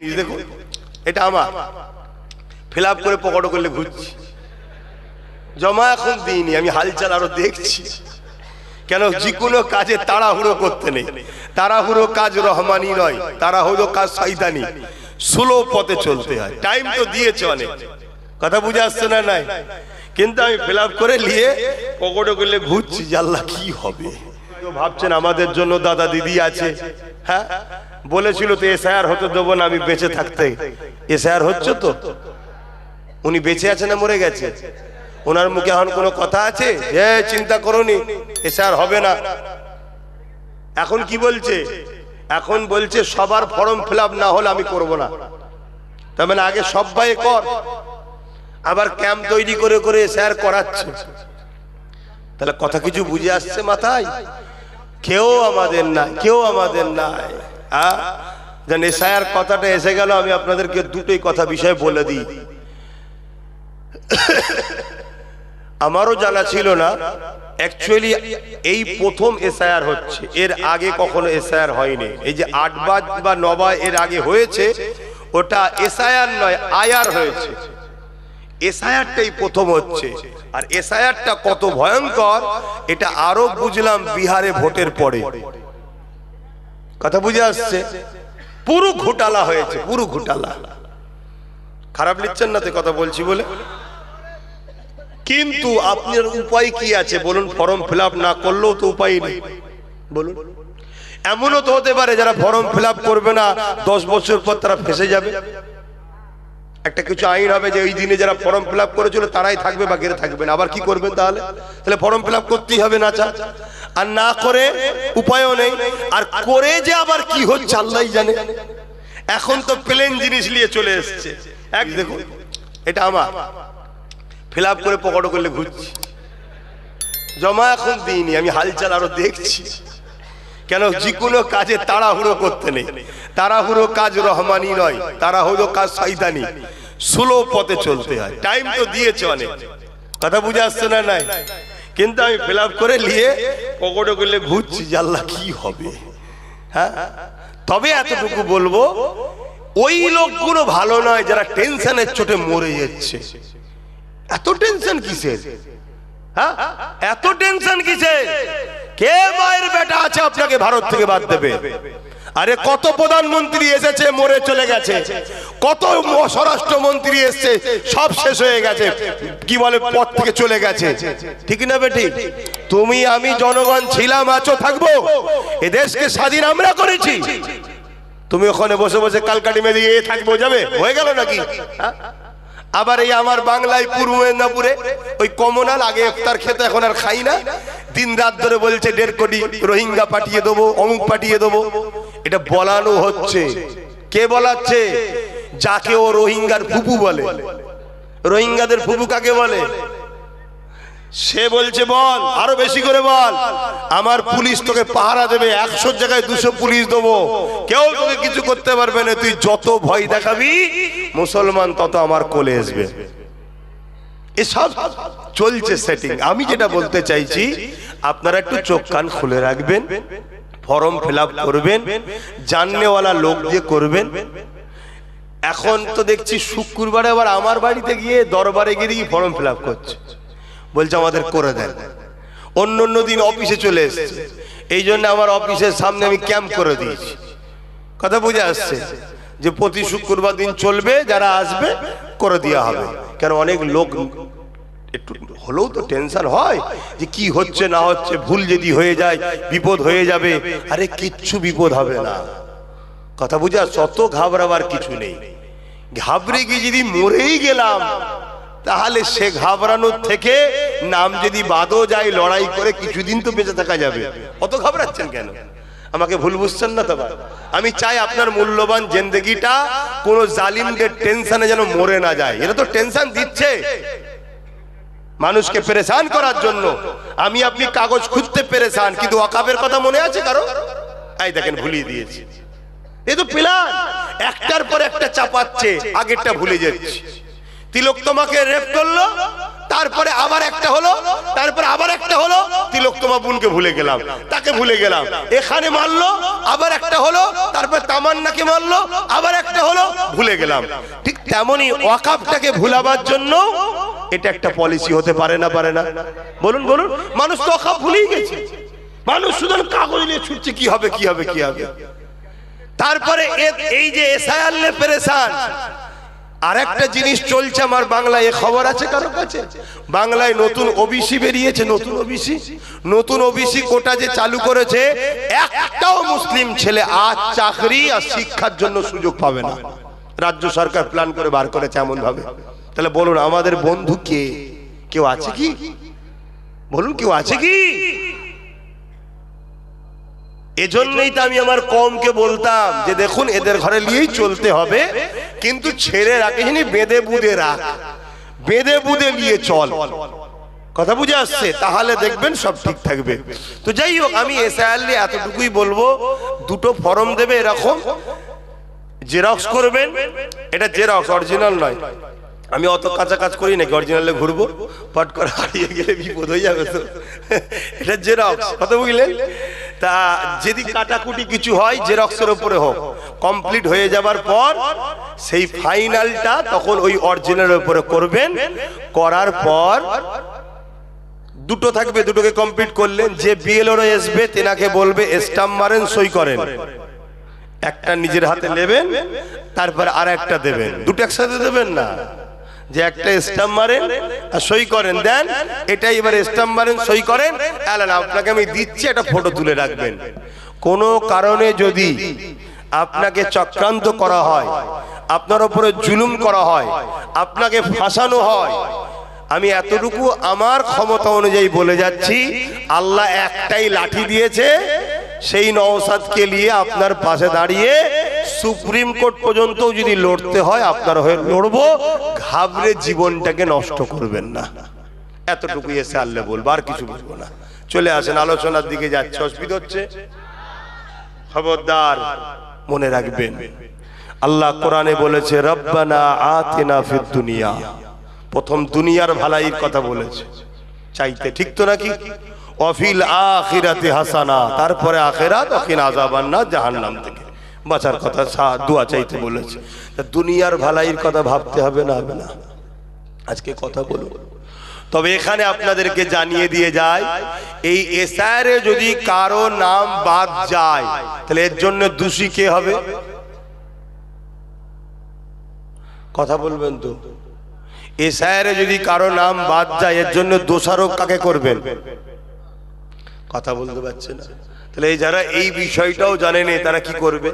দেখুন, এটা আমার। ফিল আপ করে পকেটে করলে ঘুরছি। জমা এখন দিইনি, আমি হালচাল আরও দেখছি। কেন যে কোনো কাজে তাড়াহুড়ো করতে নেই। তাড়াহুড়ো কাজ রহমানি নয়, তাড়াহুড়ো কাজ শয়তানি। স্লো পথে চলতে হয়। টাইম তো দিয়েছে অনেক। কথা বুঝে আসছে না নাই? কিন্তু আমি ফিল করে নিয়ে পকেটে করলে ঘুরছি আল্লাহ কি হবে। ভাবছেন আমাদের জন্য দাদা দিদি আছে। হ্যাঁ? বলেছিল তো, এসআইআর হতে দেবো না আমি বেঁচে থাকতে। এসআইআর হচ্ছে তো? উনি বেঁচে আছে না মরে গেছে? ওনার মুখে এখন কোনো কথা আছে? যে চিন্তা করনি এসে আর হবে না। এখন কি বলছে? এখন বলছে, সবার ফর্ম ফিল না হলে আমি করব না। তার মানে আগে সবাই কর। আবার ক্যাম্প তৈরি করে করে স্যার করাচ্ছে। তাহলে কথা কিছু বুঝে আসছে মাথায়? কেউ আমাদের নাই, কেউ আমাদের নাই। হ্যাঁ? যেন কথাটা এসে গেল, আমি আপনাদেরকে দুটোই কথা বিষয়ে বলে দিই। আমারও জানা ছিল না অ্যাকচুয়ালি এই প্রথম এসআইআর হচ্ছে, এর আগে কখনো এসআইআর হয়নি। এই যে আটবার বা নবার এর আগে হয়েছে, ওটা এসআইআর নয় আয়ার হয়েছে। এসআইআরটাই প্রথম হচ্ছে। আর এসআইআরটা কত ভয়ঙ্কর, এটা আরও বুঝলাম বিহারে ভোটের পরে। কথা বুঝে আসছে? পুরো ঘোটালা হয়েছে, পুরো ঘোটালা। খারাপ নিচ্ছেন না তো কথা বলছি বলে? কিন্তু আপনার উপায় কি আছে? বলুন, ফর্ম ফিল না করলেও তো উপায় নেই। বলুন। এমনও তো হতে পারে যারা ফর্ম ফিল করবে না, দশ বছর পর তারা ফেসে যাবে। একটা কিছু আইন হবে যে ওই দিনে যারা ফর্ম ফিল করেছিল, তারাই থাকবে বা থাকবে না। আবার কি করবেন তাহলে? তাহলে ফর্ম ফিল করতেই হবে না চা আর না করে উপায়ও নেই। আর করে যে আবার কি হচ্ছে, আল্লাহ জানে। এখন তো প্লেন জিনিস নিয়ে চলে এসছে। এক দেখুন, এটা আমার। ফিল করে পকেটে করলে ঘুরছি। জমা এখন দিইনি, আমি হালচাল আরও দেখছি। কেন? যে কোনো কাজে তাড়াহুড়ো করতে নেই। তাড়াহুড়ো কাজ রহমানি নয়, তাড়াহুড়ো কাজ শয়তানি। স্লো পথে চলতে হয়। টাইম তো দিয়েছে অনেক। কথা বুঝে আসছে না নাই? কিন্তু আমি ফিল করে নিয়ে পকেটে করলে ঘুরছি আল্লাহ কি হবে? হ্যাঁ? তবে এতটুকু বলব, ওই লোকগুলো ভালো নয় যারা টেনশনের চোটে মরে যাচ্ছে। এত টেনশন কিসের? হ্যাঁ? এত টেনশন কিসের? কে মায়ের বেটা আছে আপনাকে ভারত থেকে বাদ দেবে? আরে কত প্রধানমন্ত্রী এসেছে মরে চলে গেছে। কত স্বরাষ্ট্রমন্ত্রী এসেছে সব শেষ হয়ে গেছে। কি বলে পথ থেকে চলে গেছে। ঠিক না বেটি? তুমি আমি জনগণ ছিলাম আছো থাকব। এ দেশকে স্বাধীন আমরা করেছি। তুমি ওখানে বসে বসে কালকাটি মেয়ে এ থাকব যাবে? হয়ে গেল নাকি? হ্যাঁ? আবার এই আমার বাংলায় পূর্ব মেদিনীপুরে ওই কমনাল আগে ইফতার খেতে এখন আর খাই না। দিন রাত ধরে বলছে দেড় কোটি রোহিঙ্গা পাঠিয়ে দেবো অমুক পাঠিয়ে দেবো। এটা বলানো হচ্ছে। কে বলাচ্ছে? যাকে ও রোহিঙ্গার ফুপু বলে। রোহিঙ্গাদের ফুপু কাকে বলে? সে বলছে, বল, আরও বেশি করে বল। আমার পুলিশ তোকে পাহারা দেবে, একশো জায়গায় দুশো পুলিশ দেবো। কেউ তোকে কিছু করতে পারবে না। তুই যত ভয় দেখাবি, মুসলমান তত আমার কোলে আসবে। এসব চলছে সেটিং আমি যেটা বলতে চাইছি, আপনারা একটু চোখ কান খুলে রাখবেন। ফর্ম ফিল করবেন জাননেওয়ালা লোক দিয়ে করবেন। এখন তো দেখছি শুক্রবারে আবার আমার বাড়িতে গিয়ে দরবারে গিয়ে দেখি ফর্ম ফিল করছে। বলছে আমাদের করে দেন। অন্য অন্য দিন অফিসে চলে এসছে। এই জন্য আমার অফিসের সামনে আমি ক্যাম্প করে দিয়েছি। কথা বুঝে আসছে যে প্রতি শুক্রবার দিন চলবে, যারা আসবে, করে দেওয়া হবে। কেন অনেক লোক একটু হলেও তো টেনশন হয় যে কি হচ্ছে, না হচ্ছে, ভুল যদি হয়ে যায়, বিপদ হয়ে যাবে। আরে কিচ্ছু বিপদ হবে না। কথা বুঝা শত ঘাবড়াবার কিছু নেই। ঘাবড়ে গিয়ে যদি মরেই গেলাম, তাহলে সে ঘাবড়ানোর থেকে নাম যদি বাদও যায়, লড়াই করে কিছুদিন তো বেঁচে থাকা যাবে। অত ঘাবড়াচ্ছেন কেন? আমাকে ভুল বুঝছেন না তো ভাই? আমি চাই আপনার মূল্যবান জেন্দেগিটা কোনো জালিমদের টেনশনে যেন মরে না যায়। এটা তো টেনশন দিচ্ছে। মানুষকে পেরেশান করার জন্য আমি আপনি কাগজ খুঁজতে পেরেশান কিন্তু অকাবের কথা মনে আছে কারও? এই দেখেন ভুলিয়ে দিয়েছি। এ তো প্ল্যান একটার পর একটা চাপাচ্ছে আগেরটা ভুলে যাচ্ছে। তিলক তোমাকে রেপ করল? তারপরে আবার একটা হলো, তারপরে আবার একটা হলো, তিলক তোমার বোনকে ভুলে গেলাম, তাকে ভুলে গেলাম। এখানে মারলো, আবার একটা হলো, তারপর তামান্নাকে মারলো, আবার একটা হলো, ভুলে গেলাম। ঠিক তেমনি ওয়াকাফটাকে ভুলাবার জন্য এটা একটা পলিসি হতে পারে না পারে না। বলুন বলুন, মানুষ তো ওয়াকাফ ভুলেই গেছে। মানুষ শুধু কাগজ নিয়ে ছুটছে, কি হবে কি হবে কি হবে? তারপরে এই যে এসআইআর পেরেশান আর একটা জিনিস চলছে আমার বাংলায়, এ খবর আছে কারও কাছে? বাংলায় নতুন ওবিসি বেরিয়েছে, নতুন ওবিসি। নতুন ওবিসি কোটা যে চালু করেছে, একটাও মুসলিম ছেলে আজ চাকরি আর শিক্ষার জন্য সুযোগ পাবে না। রাজ্য সরকার প্ল্যান করে বার করেছে এমন ভাবে তাহলে বলুন, আমাদের বন্ধু কে? কেউ আছে কি? বলুন, কেউ আছে কি? এজন্যই তো আমি আমার কমকে বলতাম যে দেখুন, এদের ঘরে নিয়েই চলতে হবে, কিন্তু ছেড়ে রাখিসনি বেঁধে বুঁধে রাখ। বেঁধে বুঁধে নিয়ে চল। কথা বুঝে আসছে? তাহলে দেখবেন সব ঠিক থাকবে। তো যাই হোক, আমি এসআইআর নিয়ে এতটুকুই বলব। দুটো ফর্ম দেবে এরকম। জেরক্স করবেন। এটা জেরক্স, অরিজিনাল নয়। আমি অত কাঁচা কাজ করি নাকি, অরিজিনালে ঘুরবো? পট করে হারিয়ে গেলে বিপদ হয়ে যাবে তো। এটা জেরক্স। কথা বুঝলেন? তা যদি কাটাকুটি কিছু হয়, জেরক্সের উপরে হোক। কমপ্লিট হয়ে যাবার পর, সেই ফাইনালটা তখন ওই অরিজিনালের উপরে করবেন। করার পর, দুটো থাকবে, দুটোকে কমপ্লিট করলেন। যে বিএলওর আসবে, তেনাকে বলবে, স্টাম্প মারেন, সই করেন। একটা নিজের হাতে নেবেন, তারপর আর একটা দেবেন। দুটো একসাথে দেবেন না? যে একটা স্টাম্প মারেন আর সই করেন দেন এটা এবার স্টাম্প মারেন সই করেন। এলেন আপনাকে আমি দিচ্ছি একটা ফটো তুলে রাখবেন। কোনো কারণে যদি আপনাকে চক্রান্ত করা হয় আপনার উপরে জুলুম করা হয় আপনাকে ফাঁসানো হয় আমি এতটুকু আমার ক্ষমতা অনুযায়ী বলে যাচ্ছি আল্লাহ একটাই লাঠি দিয়েছে সেই নওসাদকে নিয়ে আপনার পাশে দাঁড়িয়ে সুপ্রিম কোর্ট পর্যন্ত যদি লড়তে হয়, আপনার হয়ে লড়ব। ঘাবড়ে জীবনটাকে নষ্ট করবেন না। এতটুকু এসে আল্লাহ বলব, আর কিছু বলব না। চলে আসেন, আলোচনার দিকে যাচ্ছে, অসুবিধা হচ্ছে? খবরদার, মনে রাখবেন, আল্লাহ কোরআনে বলেছে, রব্বানা আতিনা ফিদ দুনিয়া। প্রথম দুনিয়ার ভালাইয়ের কথা বলেছে। চাইতে ঠিক তো নাকি? অফিল আখিরাতে হাসানা। তারপরে আখিরাত, অখিন আজাবান না জাহান্নাম থেকে। বাঁচার কথা দোয়া চাইতে বলেছে। দুনিয়ার ভালাইয়ের কথা ভাবতে হবে না হবে না। আজকে কথা বলব। তবে এখানে আপনাদেরকে জানিয়ে দিয়ে যায় এই এসআরে যদি কারও নাম বাদ যায় তাহলে এর জন্য দোষী কে হবে? কথা বলবেন তো। এসআরে যদি কারও নাম বাদ যায় এর জন্য দোষারোপ কাকে করবেন? কথা বলতে পারছে না। তাহলে যারা এই বিষয়টাও জানেন তারা কি করবে?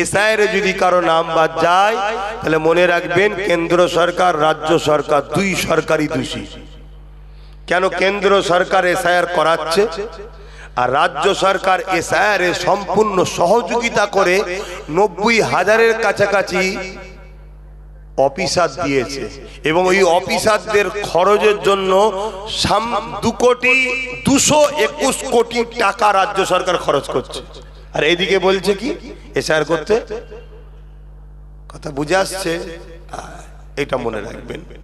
এসআইরে যদি কারও নাম বাদ যায়, তাহলে মনে রাখবেন কেন্দ্র সরকার, রাজ্য সরকার, দুই সরকারি দোষী। কেন কেন্দ্র সরকার এসআইআর করাচ্ছে? আর রাজ্য সরকার এসআইআর সম্পূর্ণ সহযোগিতা করে নব্বই হাজারের কাছাকাছি অফিসার দিয়েছে। এবং ওই অফিসারদের খরচের জন্য সাম- দু কোটি দুশো একুশ কোটি টাকা রাজ্য সরকার খরচ করছে। আর এদিকে বলছে কি? এসআর করতে। কথা বুঝে আসছে। এটা মনে রাখবেন।